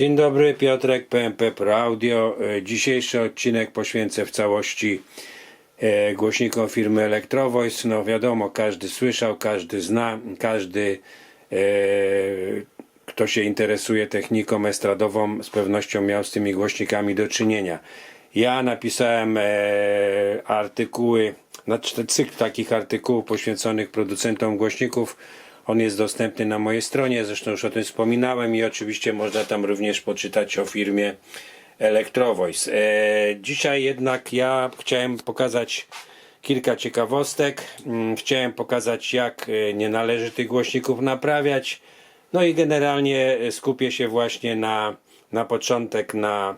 Dzień dobry, Piotrek, PMP Pro Audio. E, Dzisiejszy odcinek poświęcę w całości e, głośnikom firmy Electrovoice. No wiadomo, każdy słyszał, każdy zna, każdy e, kto się interesuje techniką estradową z pewnością miał z tymi głośnikami do czynienia. Ja napisałem artykuły, znaczy cykl takich artykułów poświęconych producentom głośników. On jest dostępny na mojej stronie, zresztą już o tym wspominałem i oczywiście można tam również poczytać o firmie Electrovoice. E, dzisiaj jednak ja chciałem pokazać kilka ciekawostek. Mm, Chciałem pokazać jak e, nie należy tych głośników naprawiać. No i generalnie e, skupię się właśnie na, na początek na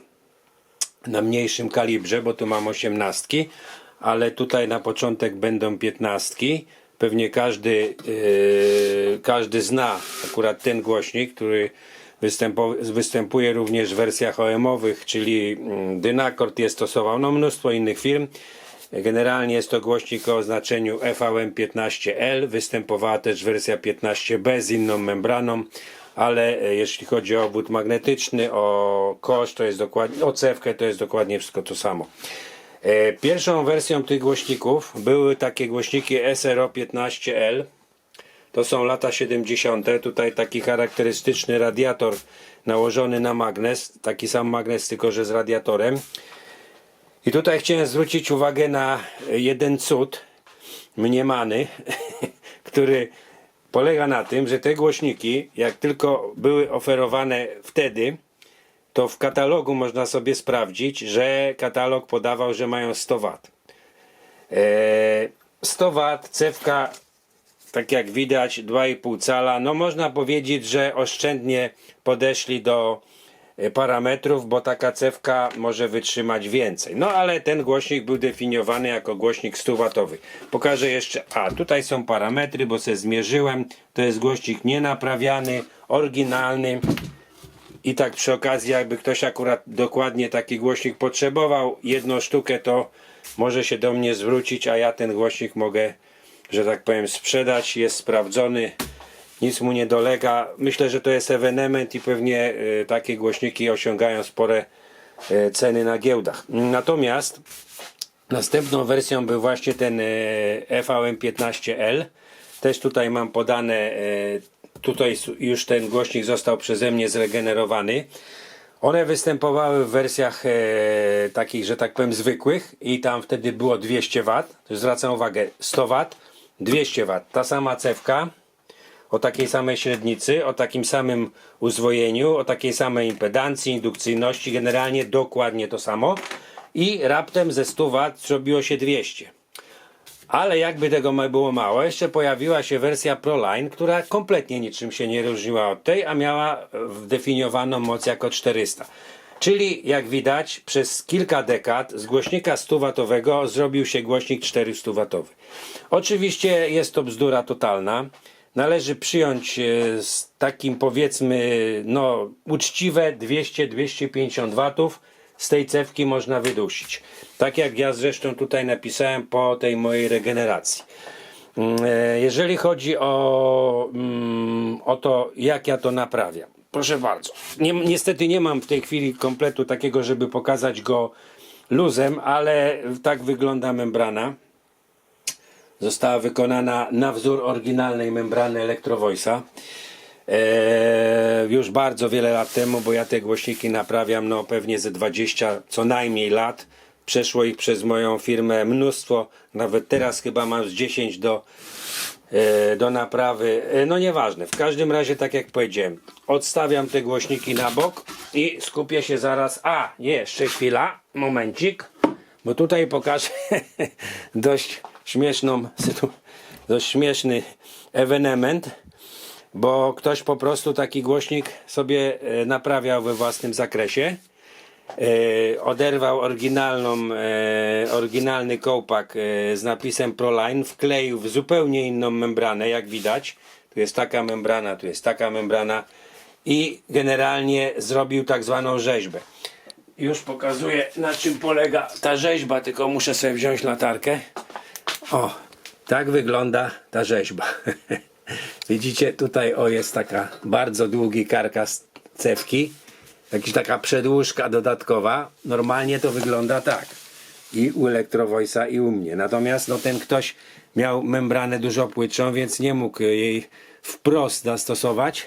na mniejszym kalibrze, bo tu mam osiemnastki, ale tutaj na początek będą piętnastki. Pewnie każdy, yy, każdy zna akurat ten głośnik, który występuje również w wersjach OM-owych, czyli mm, Dynacort je stosował no, mnóstwo innych firm. Generalnie jest to głośnik o oznaczeniu FAM15L. Występowała też wersja 15B z inną membraną, ale e, jeśli chodzi o obwód magnetyczny, o kosz, to jest dokładnie, o cewkę, to jest dokładnie wszystko to samo. E, Pierwszą wersją tych głośników były takie głośniki SRO15L. To są lata 70. Tutaj taki charakterystyczny radiator nałożony na magnes. Taki sam magnes, tylko że z radiatorem. I tutaj chciałem zwrócić uwagę na jeden cud mniemany, który polega na tym, że te głośniki, jak tylko były oferowane wtedy, to w katalogu można sobie sprawdzić, że katalog podawał, że mają 100 W. Eee, 100 W, cewka, tak jak widać, 2,5 cala. No można powiedzieć, że oszczędnie podeszli do e, parametrów, bo taka cewka może wytrzymać więcej. No ale ten głośnik był definiowany jako głośnik 100 watowy. Pokażę jeszcze, a tutaj są parametry, bo se zmierzyłem. To jest głośnik nienaprawiany, oryginalny. I tak przy okazji, jakby ktoś akurat dokładnie taki głośnik potrzebował, jedną sztukę, to może się do mnie zwrócić, a ja ten głośnik mogę, że tak powiem, sprzedać. Jest sprawdzony, nic mu nie dolega. Myślę, że to jest ewenement i pewnie y, takie głośniki osiągają spore y, ceny na giełdach. Natomiast następną wersją był właśnie ten y, FAM15L. Też tutaj mam podane, tutaj już ten głośnik został przeze mnie zregenerowany. One występowały w wersjach e, takich, że tak powiem, zwykłych i tam wtedy było 200 W. Zwracam uwagę, 100 W, 200 W. Ta sama cewka o takiej samej średnicy, o takim samym uzwojeniu, o takiej samej impedancji, indukcyjności, generalnie dokładnie to samo. I raptem ze 100 W zrobiło się 200. Ale jakby tego było mało, jeszcze pojawiła się wersja ProLine, która kompletnie niczym się nie różniła od tej, a miała e, zdefiniowaną moc jako 400. Czyli jak widać, przez kilka dekad z głośnika 100W zrobił się głośnik 400W. Oczywiście jest to bzdura totalna. Należy przyjąć e, z takim powiedzmy no uczciwe 200-250 watów z tej cewki można wydusić. Tak jak ja zresztą tutaj napisałem po tej mojej regeneracji. Mm, e, Jeżeli chodzi o, mm, o to, jak ja to naprawiam. Proszę bardzo. Nie, niestety nie mam w tej chwili kompletu takiego, żeby pokazać go luzem, ale tak wygląda membrana. Została wykonana na wzór oryginalnej membrany Electrovoice'a. Eee, już bardzo wiele lat temu, bo ja te głośniki naprawiam no pewnie ze 20 co najmniej lat. Przeszło ich przez moją firmę mnóstwo, nawet teraz chyba mam z 10 do, e, do naprawy. E, no nieważne, w każdym razie tak jak powiedziałem, odstawiam te głośniki na bok i skupię się zaraz. A, nie, jeszcze chwila, momencik, bo tutaj pokażę dość śmieszną, sytu- dość śmieszny ewenement bo ktoś po prostu taki głośnik sobie e, naprawiał we własnym zakresie. E, oderwał oryginalną, e, oryginalny kołpak z napisem ProLine, wkleił w zupełnie inną membranę, jak widać. Tu jest taka membrana, tu jest taka membrana i generalnie zrobił tak zwaną rzeźbę. Już pokazuję na czym polega ta rzeźba, tylko muszę sobie wziąć latarkę. O, tak wygląda ta rzeźba. Widzicie, tutaj o jest taka bardzo długi karkas cewki. jakaś taka przedłużka dodatkowa. Normalnie to wygląda tak. I u Electrovoice'a i u mnie. Natomiast no, ten ktoś miał membranę dużo płytszą, więc nie mógł jej wprost zastosować.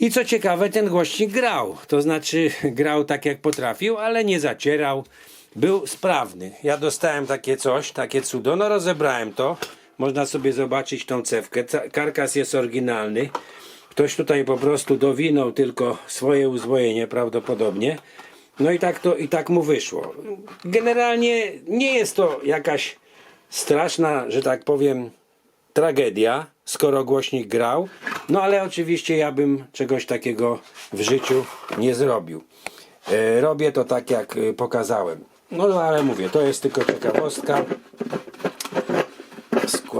I co ciekawe, ten głośnik grał. To znaczy, grał tak jak potrafił, ale nie zacierał. Był sprawny. Ja dostałem takie coś, takie cudo. No rozebrałem to. Można sobie zobaczyć tą cewkę. Karkas jest oryginalny. Ktoś tutaj po prostu dowinął tylko swoje uzwojenie prawdopodobnie. No i tak to i tak mu wyszło. Generalnie nie jest to jakaś straszna, że tak powiem, tragedia, skoro głośnik grał. No ale oczywiście ja bym czegoś takiego w życiu nie zrobił. E, robię to tak jak e, pokazałem. No, no ale mówię, to jest tylko ciekawostka.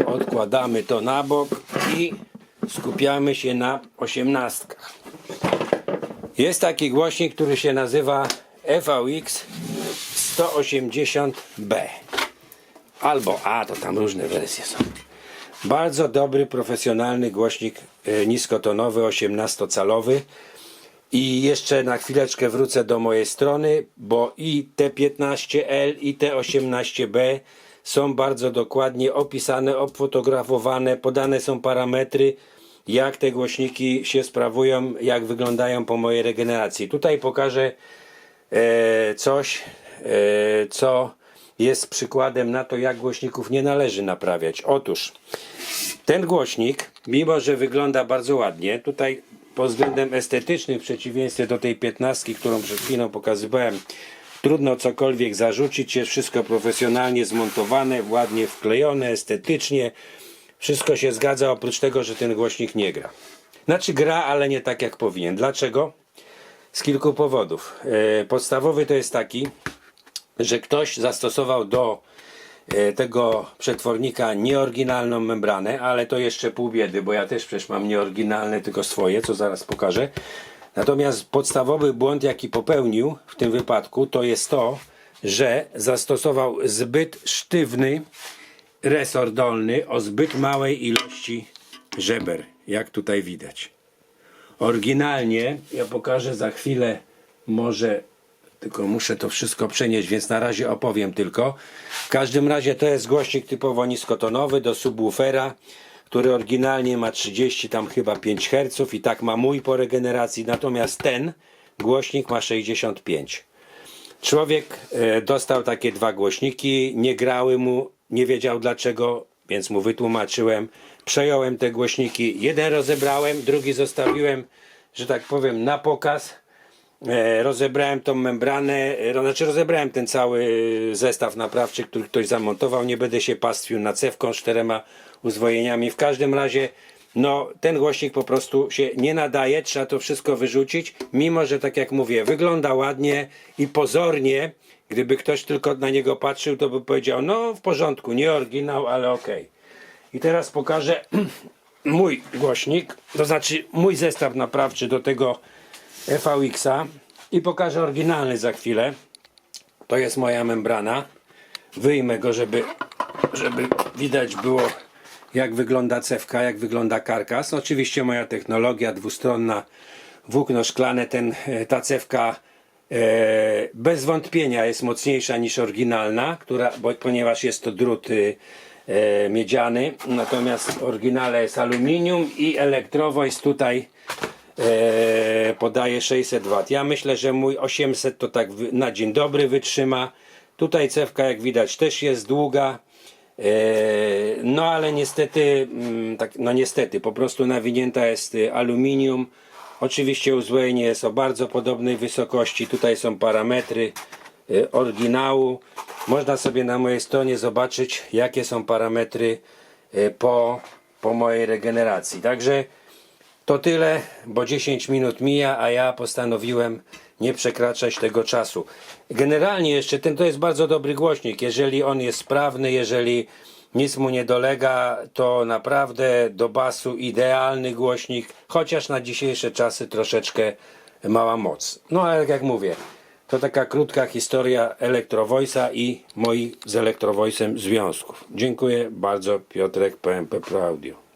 Odkładamy to na bok i skupiamy się na osiemnastkach. Jest taki głośnik, który się nazywa VX 180B. Albo A, to tam różne wersje są. Bardzo dobry, profesjonalny głośnik e, niskotonowy, 18-calowy. I jeszcze na chwileczkę wrócę do mojej strony, bo i T15L i T18B są bardzo dokładnie opisane, obfotografowane, podane są parametry, jak te głośniki się sprawują, jak wyglądają po mojej regeneracji. Tutaj pokażę e, coś, e, co jest przykładem na to, jak głośników nie należy naprawiać. Otóż ten głośnik, mimo że wygląda bardzo ładnie, tutaj pod względem estetycznym, w przeciwieństwie do tej 15, którą przed chwilą pokazywałem, trudno cokolwiek zarzucić, jest wszystko profesjonalnie zmontowane, ładnie wklejone, estetycznie. Wszystko się zgadza, oprócz tego, że ten głośnik nie gra. Znaczy gra, ale nie tak jak powinien. Dlaczego? Z kilku powodów. E, Podstawowy to jest taki, że ktoś zastosował do e, tego przetwornika nieoryginalną membranę, ale to jeszcze pół biedy, bo ja też przecież mam nieoryginalne, tylko swoje, co zaraz pokażę. Natomiast podstawowy błąd, jaki popełnił w tym wypadku, to jest to, że zastosował zbyt sztywny resor dolny o zbyt małej ilości żeber, jak tutaj widać. Oryginalnie, ja pokażę za chwilę, może tylko muszę to wszystko przenieść, więc na razie opowiem tylko. W każdym razie to jest głośnik typowo niskotonowy do subwoofera, który oryginalnie ma 30 tam chyba 5 Hz i tak ma mój po regeneracji, natomiast ten głośnik ma 65. Człowiek e, dostał takie dwa głośniki, nie grały mu, nie wiedział dlaczego, więc mu wytłumaczyłem. Przejąłem te głośniki, jeden rozebrałem, drugi zostawiłem, że tak powiem, na pokaz. E, rozebrałem tą membranę, e, znaczy rozebrałem ten cały zestaw naprawczy, który ktoś zamontował. Nie będę się pastwił na cewką z czterema uzwojeniami. W każdym razie, no, ten głośnik po prostu się nie nadaje, trzeba to wszystko wyrzucić, mimo że tak jak mówię, wygląda ładnie i pozornie. Gdyby ktoś tylko na niego patrzył, to by powiedział, no w porządku, nie oryginał, ale okej. I teraz pokażę mój głośnik, to znaczy mój zestaw naprawczy do tego FVX-a i pokażę oryginalny za chwilę. To jest moja membrana. Wyjmę go, żeby, żeby widać było jak wygląda cewka, jak wygląda karkas. Oczywiście moja technologia dwustronna, włókno szklane, ten, e, ta cewka e, bez wątpienia jest mocniejsza niż oryginalna, która, bo, ponieważ jest to drut y, e, miedziany, natomiast w oryginale jest aluminium i elektrowość tutaj e, podaje 600 W. Ja myślę, że mój 800 to tak na dzień dobry wytrzyma. Tutaj cewka jak widać też jest długa. E, no ale niestety, mm, tak, no niestety, po prostu nawinięta jest y, aluminium. Oczywiście uzwojenie jest o bardzo podobnej wysokości. Tutaj są parametry y, oryginału. Można sobie na mojej stronie zobaczyć, jakie są parametry y, po, po mojej regeneracji. Także to tyle, bo 10 minut mija, a ja postanowiłem nie przekraczać tego czasu. Generalnie jeszcze ten to jest bardzo dobry głośnik. Jeżeli on jest sprawny, jeżeli nic mu nie dolega, to naprawdę do basu idealny głośnik, chociaż na dzisiejsze czasy troszeczkę mała moc. No ale jak mówię, to taka krótka historia Electrovoice'a i moich z Electrovoice'em związków. Dziękuję bardzo, Piotrek, PMP Pro Audio.